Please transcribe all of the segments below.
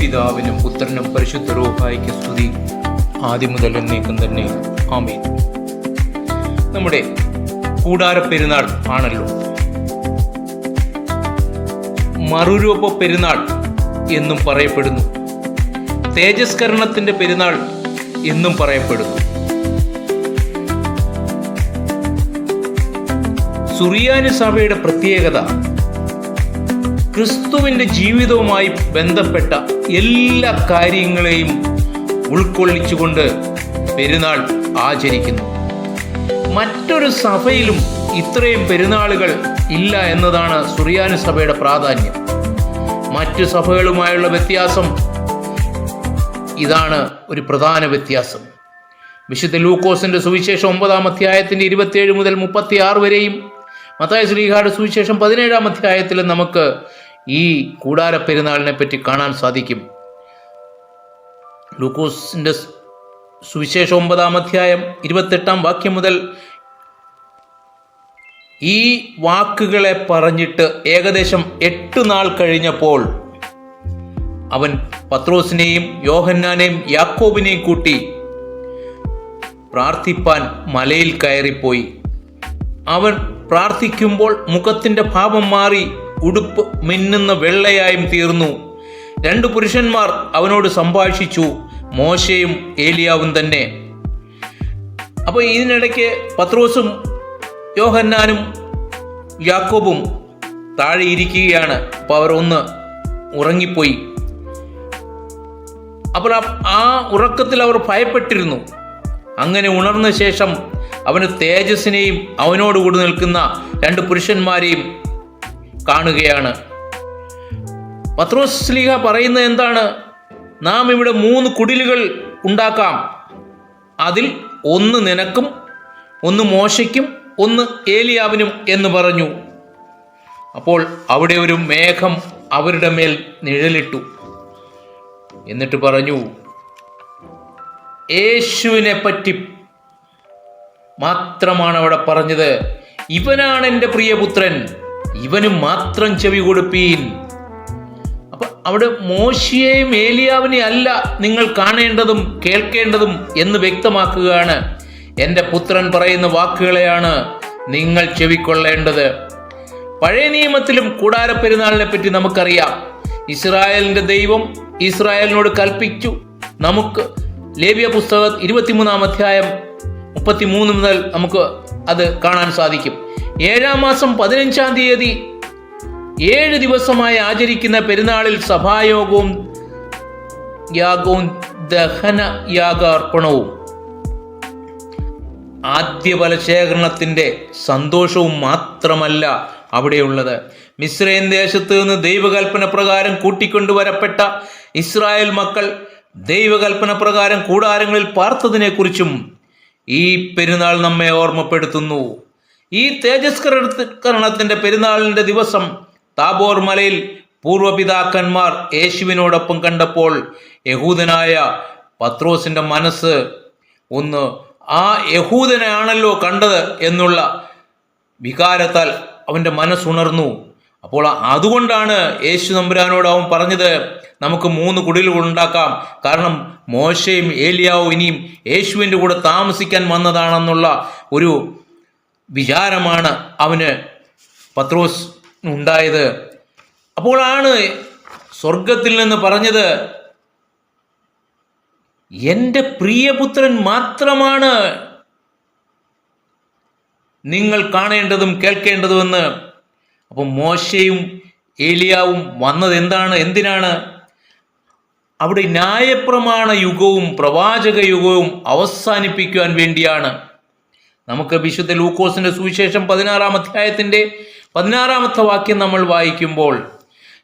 പിതാവിനും പുത്രനും പരിശുദ്ധ റൂഹായിക്ക് സ്തുതി. ആദ്യം മുതൽ എന്നേക്കും തന്നെ. ആമേൻ. നമ്മുടെ കൂടാര പെരുന്നാൾ ആണല്ലോ. മറുരൂപ പെരുന്നാൾ എന്നും പറയപ്പെടുന്നു. തേജസ്കരണത്തിന്റെ പെരുന്നാൾ എന്നും പറയപ്പെടുന്നു. സുറിയാനി സഭയുടെ പ്രത്യേകത ക്രിസ്തുവിന്റെ ജീവിതവുമായി ബന്ധപ്പെട്ട എല്ലാ കാര്യങ്ങളെയും ഉൾക്കൊള്ളിച്ചുകൊണ്ട് പെരുന്നാൾ ആചരിക്കുന്നു. മറ്റൊരു സഭയിലും ഇത്രയും പെരുന്നാളുകൾ ഇല്ല എന്നതാണ് സുറിയാനി സഭയുടെ പ്രാധാന്യം. മറ്റു സഭകളുമായുള്ള വ്യത്യാസം ഇതാണ് ഒരു പ്രധാന വ്യത്യാസം. വിശുദ്ധ ലൂക്കോസിന്റെ സുവിശേഷം ഒമ്പതാം അധ്യായത്തിന്റെ ഇരുപത്തിയേഴ് മുതൽ മുപ്പത്തി ആറ് വരെയും മത്തായ ശ്രീഹാട് സുവിശേഷം പതിനേഴാം അധ്യായത്തിൽ നമുക്ക് ഈ കൂടാര പെരുന്നാളിനെ പറ്റി കാണാൻ സാധിക്കും. ലൂക്കോസിന്റെ സുവിശേഷം ഒമ്പതാം അധ്യായം ഇരുപത്തെട്ടാം വാക്യം മുതൽ ഈ വാക്കുകളെ പറഞ്ഞിട്ട് ഏകദേശം എട്ട് നാൾ കഴിഞ്ഞപ്പോൾ അവൻ പത്രോസിനെയും യോഹന്നാനെയും യാക്കോബിനെയും കൂട്ടി പ്രാർത്ഥിപ്പാൻ മലയിൽ കയറിപ്പോയി. അവൻ പ്രാർത്ഥിക്കുമ്പോൾ മുഖത്തിന്റെ ഭാവം മാറി ഉടുപ്പ് മിന്നുന്ന വെള്ളയായും തീർന്നു. രണ്ടു പുരുഷന്മാർ അവനോട് സംഭാഷിച്ചു മോശയും ഏലിയാവും തന്നെ. അപ്പോൾ ഇതിനിടയ്ക്ക് പത്രോസും യോഹന്നാനും യാക്കോബും താഴെ ഇരിക്കുകയാണ്. അപ്പോൾ അവർ ഒന്ന് ഉറങ്ങിപ്പോയി. അപ്പോൾ ആ- ഉറക്കത്തിൽ അവർ ഭയപ്പെട്ടിരുന്നു. അങ്ങനെ ഉണർന്ന ശേഷം അവന് തേജസ്സിനെയും അവനോട് കൂടി നിൽക്കുന്ന രണ്ട് പുരുഷന്മാരെയും കാണുകയാണ്. പത്രോസ് സ്ലീഹ പറയുന്നത് എന്താണ്? നാം ഇവിടെ മൂന്ന് കുടിലുകൾ ഉണ്ടാക്കാം. അതിൽ ഒന്ന് നിനക്കും ഒന്ന് മോശയ്ക്കും ഒന്ന് ഏലിയാവിനും എന്ന് പറഞ്ഞു. അപ്പോൾ അവിടെ ഒരു മേഘം അവരുടെ മേൽ നിഴലിട്ടു. എന്നിട്ട് പറഞ്ഞു യേശുവിനെ പറ്റി മാത്രമാണ് അവിടെ പറഞ്ഞത്. ഇവനാണ് എന്റെ പ്രിയപുത്രൻ. ഇവന് മാത്രം ചെവി കൊടുപ്പീൻ. അപ്പൊ അവിടെ മോശിയെയും ഏലിയാവിനെ അല്ല നിങ്ങൾ കാണേണ്ടതും കേൾക്കേണ്ടതും എന്ന് വ്യക്തമാക്കുകയാണ്. എന്റെ പുത്രൻ പറയുന്ന വാക്കുകളെയാണ് നിങ്ങൾ ചെവിക്കൊള്ളേണ്ടത്. പഴയ നിയമത്തിലും കൂടാര പെരുന്നാളിനെ പറ്റി നമുക്കറിയാം. ഇസ്രായേലിന്റെ ദൈവം ഇസ്രായേലിനോട് കൽപ്പിച്ചു. നമുക്ക് ലേബിയ പുസ്തകം ഇരുപത്തിമൂന്നാം അധ്യായം മുപ്പത്തിമൂന്ന് മുതൽ നമുക്ക് അത് കാണാൻ സാധിക്കും. ഏഴാം മാസം പതിനഞ്ചാം തീയതി ഏഴ് ദിവസമായി ആചരിക്കുന്ന പെരുന്നാളിൽ സഭായോഗവും യാഗവും ദഹന യാഗാർപ്പണവും. ആദ്യ ബലശേഖരണത്തിന്റെ സന്തോഷവും മാത്രമല്ല അവിടെയുള്ളത്. മിശ്രൈൻ ദേശത്ത് നിന്ന് ദൈവകൽപ്പന പ്രകാരം കൂട്ടിക്കൊണ്ടുവരപ്പെട്ട ഇസ്രായേൽ മക്കൾ ദൈവകൽപ്പന പ്രകാരം കൂടാരങ്ങളിൽ പാർത്തതിനെക്കുറിച്ചും ഈ പെരുന്നാൾ നമ്മെ ഓർമ്മപ്പെടുത്തുന്നു. ഈ തേജസ്കരണത്തിന്റെ പെരുന്നാളിന്റെ ദിവസം താബോർ മലയിൽ പൂർവപിതാക്കന്മാർ യേശുവിനോടൊപ്പം കണ്ടപ്പോൾ യഹൂദനായ പത്രോസിന്റെ മനസ്സ് ഒന്ന് ആ യഹൂദനാണല്ലോ കണ്ടത് എന്നുള്ള വികാരത്താൽ അവന്റെ മനസ്സുണർന്നു. അപ്പോൾ അതുകൊണ്ടാണ് യേശു നമ്പുരാനോട് അവൻ പറഞ്ഞത് നമുക്ക് മൂന്ന് കുടിലുകൾ ഉണ്ടാക്കാം. കാരണം മോശയും ഏലിയാവും ഇനിയും യേശുവിന്റെ കൂടെ താമസിക്കാൻ വന്നതാണെന്നുള്ള ഒരു വിചാരമാണ് അവന് പത്രോസ് ഉണ്ടായത്. അപ്പോഴാണ് സ്വർഗത്തിൽ നിന്ന് പറഞ്ഞത് എന്റെ പ്രിയപുത്രൻ മാത്രമാണ് നിങ്ങൾ കാണേണ്ടതും കേൾക്കേണ്ടതുമെന്ന് അപ്പം മോശയും ഏലിയാവും വന്നത് എന്താണ്? എന്തിനാണ്? അവിടെ ന്യായപ്രമാണ യുഗവും പ്രവാചക യുഗവും അവസാനിപ്പിക്കുവാൻ വേണ്ടിയാണ്. നമുക്ക് വിശുദ്ധ ലൂക്കോസിന്റെ സുവിശേഷം പതിനാറാം അധ്യായത്തിന്റെ പതിനാറാമത്തെ വാക്യം നമ്മൾ വായിക്കുമ്പോൾ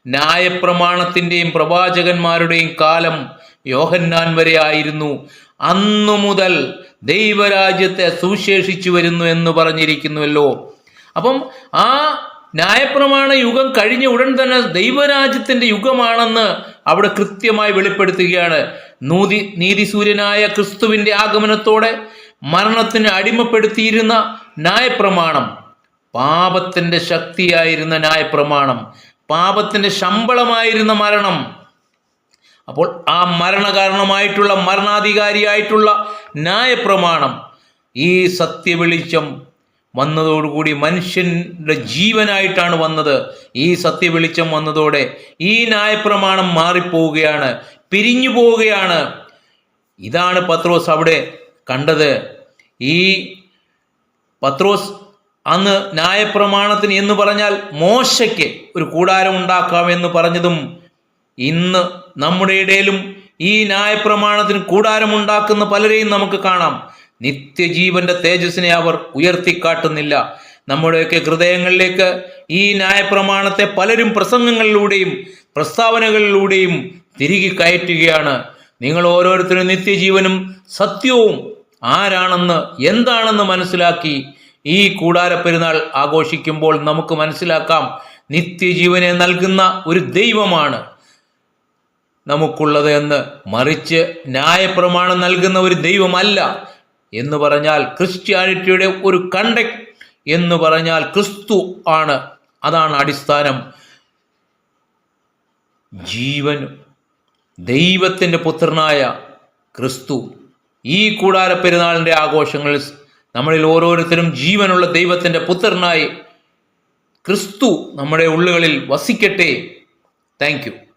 ന്യായപ്രമാണത്തിന്റെയും പ്രവാചകന്മാരുടെയും കാലം യോഹന്നാൻ വരെ ആയിരുന്നു. അന്നു മുതൽ ദൈവരാജ്യത്തെ സുശേഷിച്ചു വരുന്നു എന്ന് പറഞ്ഞിരിക്കുന്നുവല്ലോ. അപ്പം ആ ന്യായപ്രമാണ യുഗം കഴിഞ്ഞ ഉടൻ തന്നെ ദൈവരാജ്യത്തിന്റെ യുഗമാണെന്ന് അവിടെ കൃത്യമായി വെളിപ്പെടുത്തുകയാണ്. നൂതി നീതിസൂര്യനായ ക്രിസ്തുവിന്റെ ആഗമനത്തോടെ മരണത്തിന് അടിമപ്പെടുത്തിയിരുന്ന ന്യായപ്രമാണം. പാപത്തിന്റെ ശക്തിയായിരുന്ന ന്യായപ്രമാണം. പാപത്തിന്റെ ശമ്പളമായിരുന്ന മരണം. അപ്പോൾ ആ മരണകാരണമായിട്ടുള്ള മരണാധികാരിയായിട്ടുള്ള ന്യായപ്രമാണം. ഈ സത്യവെളിച്ചം വന്നതോടുകൂടി മനുഷ്യന്റെ ജീവനായിട്ടാണ് വന്നത്. ഈ സത്യവെളിച്ചം വന്നതോടെ ഈ ന്യായപ്രമാണം മാറിപ്പോവുകയാണ് പിരിഞ്ഞു പോവുകയാണ് ഇതാണ് പത്രോസ് അവിടെ കണ്ടത്. ഈ പത്രോസ് അന്ന് ന്യായപ്രമാണത്തിന് എന്ന് പറഞ്ഞാൽ മോശയ്ക്ക് ഒരു കൂടാരം ഉണ്ടാക്കാം എന്ന് പറഞ്ഞതും ഇന്ന് നമ്മുടെ ഇടയിലും ഈ ന്യായപ്രമാണത്തിന് കൂടാരമുണ്ടാക്കുന്ന പലരെയും നമുക്ക് കാണാം. നിത്യജീവന്റെ തേജസ്സിനെ അവർ ഉയർത്തിക്കാട്ടുന്നില്ല. നമ്മുടെയൊക്കെ ഹൃദയങ്ങളിലേക്ക് ഈ ന്യായപ്രമാണത്തെ പലരും പ്രസംഗങ്ങളിലൂടെയും പ്രസ്താവനകളിലൂടെയും തിരികെ കയറ്റുകയാണ്. നിങ്ങൾ ഓരോരുത്തരും നിത്യജീവനും സത്യവും ആരാണെന്ന് എന്താണെന്ന് മനസ്സിലാക്കി ഈ കൂടാരപ്പെരുന്നാൾ ആഘോഷിക്കുമ്പോൾ നമുക്ക് മനസ്സിലാക്കാം. നിത്യജീവനെ നൽകുന്ന ഒരു ദൈവമാണ് നമുക്കുള്ളത് എന്ന്. മറിച്ച് ന്യായപ്രമാണം നൽകുന്ന ഒരു ദൈവമല്ല. എന്ന് പറഞ്ഞാൽ ക്രിസ്ത്യാനിറ്റിയുടെ ഒരു കണ്ടക്ട് എന്ന് പറഞ്ഞാൽ ക്രിസ്തു ആണ്. അതാണ് അടിസ്ഥാനം. ജീവൻ ദൈവത്തിന്റെ പുത്രനായ ക്രിസ്തു. ഈ കൂടാര പെരുന്നാളിന്റെ ആഘോഷങ്ങളിൽ നമ്മളിൽ ഓരോരുത്തരും ജീവനുള്ള ദൈവത്തിന്റെ പുത്രനായി ക്രിസ്തു നമ്മുടെ ഉള്ളുകളിൽ വസിക്കട്ടെ. താങ്ക്